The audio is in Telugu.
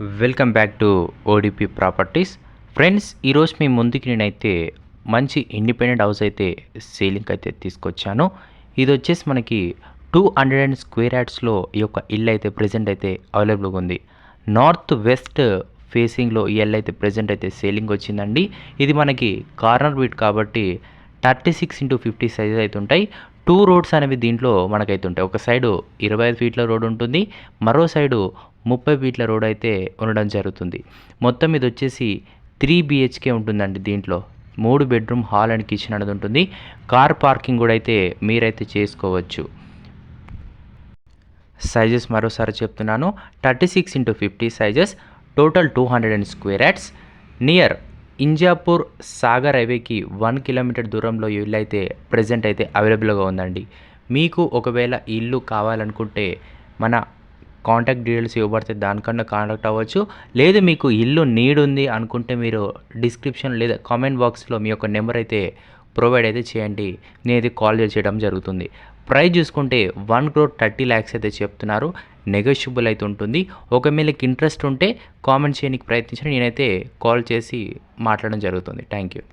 Welcome back to ODP properties. Friends ఈరోజు మీ ముందుకి నేనైతే మంచి ఇండిపెండెంట్ హౌస్ అయితే సేలింగ్ అయితే తీసుకొచ్చాను. ఇది వచ్చేసి మనకి టూ హండ్రెడ్ అండ్ స్క్వేర్ యాడ్స్లో ఈ యొక్క ఇల్లు అయితే ప్రజెంట్ అయితే అవైలబుల్గా ఉంది. నార్త్ వెస్ట్ ఫేసింగ్లో ఈ ఇల్లు అయితే ప్రజెంట్ అయితే సేలింగ్ వచ్చిందండి. ఇది మనకి కార్నర్ బీట్ కాబట్టి thirty six into fifty size అయితే ఉంటాయి. టూ రోడ్స్ అనేవి దీంట్లో మనకైతే ఉంటాయి. ఒక సైడు ఇరవై ఐదు ఫీట్ల రోడ్ ఉంటుంది. మరో సైడు ముప్పై ఫీట్ల రోడ్ అయితే ఉండడం జరుగుతుంది. మొత్తం ఇది వచ్చేసి త్రీ బిహెచ్కే ఉంటుందండి దీంట్లో. మూడు బెడ్రూమ్ హాల్ అండ్ కిచెన్ అనేది ఉంటుంది. కార్ పార్కింగ్ కూడా అయితే మీరైతే చేసుకోవచ్చు. సైజెస్ మరోసారి చెప్తున్నాను. Thirty six into fifty sizes total two hundred and square yards near Injapur Sagar హైవేకి వన్ కిలోమీటర్ దూరంలో ఇల్లు అయితే ప్రజెంట్ అయితే అవైలబుల్గా ఉందండి. మీకు ఒకవేళ ఇల్లు కావాలనుకుంటే మన కాంటాక్ట్ డీటెయిల్స్ ఇవ్వబడితే దానికన్నా కాంటాక్ట్ అవ్వచ్చు. లేదు మీకు ఇల్లు నీడ్ ఉంది అనుకుంటే మీరు డిస్క్రిప్షన్ లేదా కామెంట్ బాక్స్లో మీ యొక్క నెంబర్ అయితే ప్రొవైడ్ అయితే చేయండి. నేనైతే కాల్ చేయడం జరుగుతుంది. ప్రైస్ చూసుకుంటే వన్ క్రోర్ థర్టీ ల్యాక్స్ అయితే చెప్తున్నారు. నెగోషియబుల్ అయితే ఉంటుంది. ఒక ఇంట్రెస్ట్ ఉంటే కామెంట్ చేయడానికి ప్రయత్నించిన నేనైతే కాల్ చేసి మాట్లాడడం జరుగుతుంది. Thank you